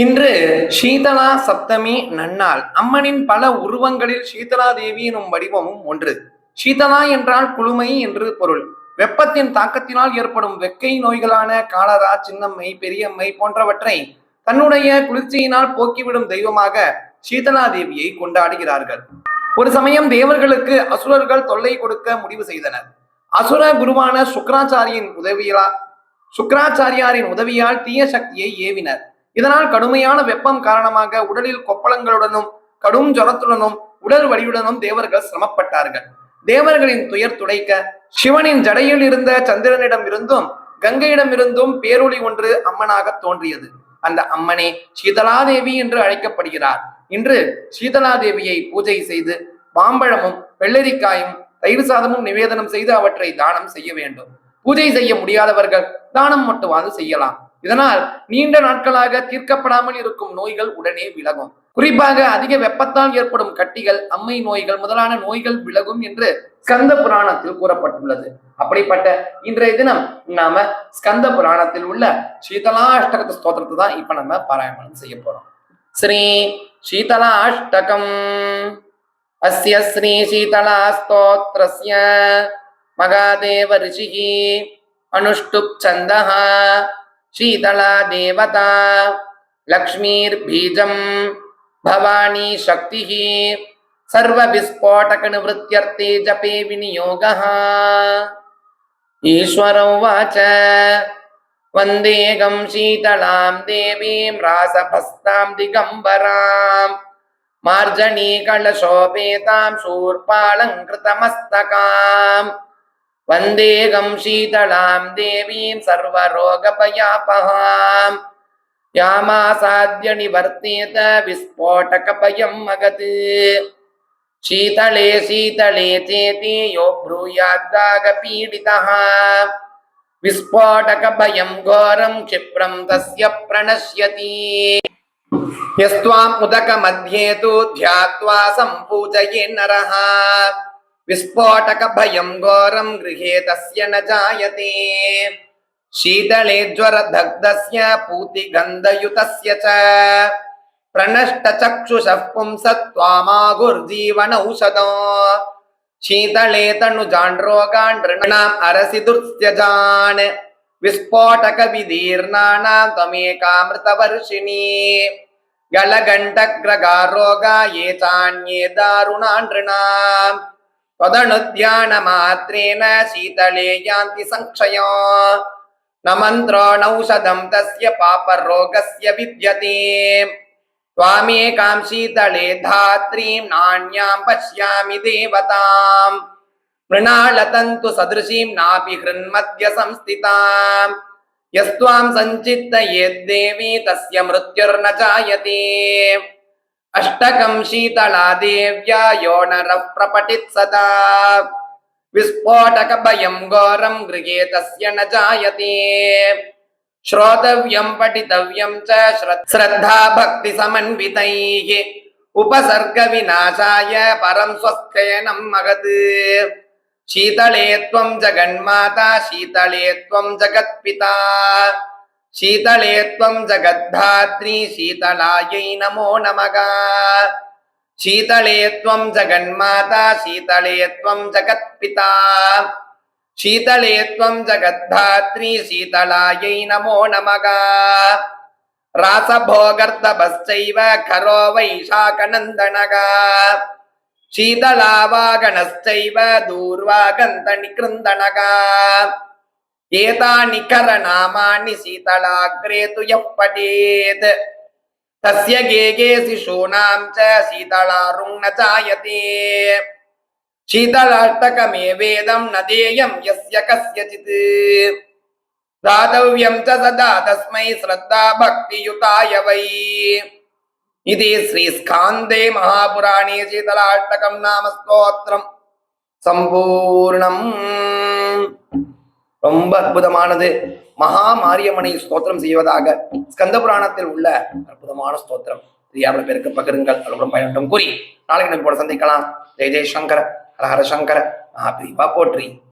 இன்று சீதலா சப்தமி நன்னாள். அம்மனின் பல உருவங்களில் சீதலா தேவி எனும் வடிவமும் ஒன்று. சீதலா என்றால் குளுமை என்று பொருள். வெப்பத்தின் தாக்கத்தினால் ஏற்படும் வெக்கை நோய்களான காலரா சின்னம்மை பெரியம்மை போன்றவற்றை தன்னுடைய குளிர்ச்சியினால் போக்கிவிடும் தெய்வமாக சீதலா தேவியை கொண்டாடுகிறார்கள். ஒரு சமயம் தேவர்களுக்கு அசுரர்கள் தொல்லை கொடுக்க முடிவு செய்தனர். அசுர குருவான சுக்கராச்சாரியின் உதவியா சுக்கராச்சாரியாரின் உதவியால் தீய சக்தியை ஏவினர். இதனால் கடுமையான வெப்பம் காரணமாக உடலில் கொப்பளங்களுடனும் கடும் ஜுரத்துடனும் உடல் வலியுடனும் தேவர்கள் சிரமப்பட்டார்கள். தேவர்களின் துயர் துடைக்க சிவனின் ஜடையில் இருந்த சந்திரனிடம் இருந்தும் கங்கையிடம் இருந்தும் பேரொளி ஒன்று அம்மனாக தோன்றியது. அந்த அம்மனே சீதலாதேவி என்று அழைக்கப்படுகிறார். இன்று சீதலாதேவியை பூஜை செய்து மாம்பழமும் வெள்ளரிக்காயும் தயிர் சாதமும் நிவேதனம் செய்து அவற்றை தானம் செய்ய வேண்டும். பூஜை செய்ய முடியாதவர்கள் தானம் மட்டுமாவது செய்யலாம். இதனால் நீண்ட நாட்களாக தீர்க்கப்படாமல் இருக்கும் நோய்கள் உடனே விலகும். குறிப்பாக அதிக வெப்பத்தால் ஏற்படும் கட்டிகள் அம்மை நோய்கள் முதலான நோய்கள் விலகும் என்று ஸ்கந்த புராணத்தில் கூறப்பட்டுள்ளது. அப்படிப்பட்ட இன்றைய தினம் நாம ஸ்கந்த புராணத்தில் உள்ள சீதலா ஸ்தோத்திரத்தை தான் இப்ப நம்ம பாராயணம் செய்ய போறோம். ஸ்ரீ சீதலா அஷ்டகம் அஸ்ய ஸ்ரீ சீதலா ஸ்தோத்திரஸ்ய மகாதேவ ரிஷிகி அனுஷ்டுப் சந்தஹா. शीतला देवता लक्ष्मीर्बीजं भवानी शक्तिः सर्वविस्फोटकनिवृत्त्यर्थे जपे विनियोगः ईश्वर उवाच वन्देगं शीतलां देवीं रासभस्तां दिगम्बरां मार्जनीकलशोपेतां शूर्पालङ्कृतमस्तकाम् वन्देगं शीतलां देवीं सर्वरोगभयापहाम् यामासाद्य निवर्तेत विस्फोटकभयं मगत् शीतले शीतले चेति यो ब्रूयाद्दागपीडितः विस्फोटकभयं घोरं क्षिप्रं तस्य प्रणश्यति यस्त्वाम् उदकमध्ये तु ध्यात्वा सम्पूजये नरः विस्फोटकभयं घोरं गृहे तस्य न जायते शीतले ज्वरदग्धस्य पूतिगन्धयुतस्य च प्रणष्टचक्षुषः पुंसत्वामागुर्जीवनौषधो शीतले तनुजान् रोगान् नृणाम् अरसि दुर्त्यजान् विस्फोटकविदीर्णानां त्वमेकामृतवर्षिणी गलगण्टग्रगारोगा ये चान्ये दारुणा नृणाम् त्वदनुध्यानमात्रेण शीतले यान्ति संक्षयो न मन्त्रो नौषधं तस्य पापरोगस्य विद्यते त्वामेकां शीतले धात्रीं नान्यां पश्यामि देवताम् मृणालतन्तु सदृशीं नापि हृन्मध्य संस्थिताम् यस्त्वां सञ्चित्तयेद्देवी तस्य मृत्युर्न जायते अष्टकं शीतला देव्या यो नरः प्रपठित् सदा विस्फोटकभयं घोरं गृहे तस्य न जायते श्रोतव्यं पठितव्यं च श्रद्- श्रद्धा भक्तिसमन्वितैः उपसर्गविनाशाय परं स्वस्थेनं महत् शीतले त्वं जगन्माता शीतले त्वं जगत्पिता शीतले त्वं जगद्धात्री शीतलायै नमो नमः शीतले त्वं जगन्माता शीतले त्वं जगत्पिता शीतले त्वं जगद्धात्री शीतलायै नमो नमः रासभोगर्तभश्चैव खरो वैशाखनन्दनः शीतलावागणश्चैव दूर्वागन्तनिकृन्दनः ஏதானி கர நாமானி சீதலாகிரே துயப்படேத் தஸ்ய கேகே சிசூனாம் ச சீதளாருங் ந ஜாயதே சீதளாஷ்டகமே வேதம் ந தேயம் யஸ்ய கஸ்யசித் தாதவ்யம் ச சதா தஸ்மை ஸ்ரத்தா பக்தியுதாய வை இது ஸ்ரீஸ்காந்தே மகாபுராணே சீதளாஷ்டகம் நாம ஸ்தோத்திரம் சம்பூர்ணம் ரொம்ப அற்புதமானது. மகா மாரியம்மனை ஸ்தோத்திரம் செய்வதாக ஸ்கந்த புராணத்தில் உள்ள அற்புதமான ஸ்தோத்திரம். தெரியாத பேருக்கு பகிருங்கள். அவர்களும் பயனட்டும். கூறி நாளைக்கு நம்ம கூட சந்திக்கலாம். ஜெய ஜெயசங்கர ஹர சங்கர் சங்கர மகாபிரிவா போற்றி.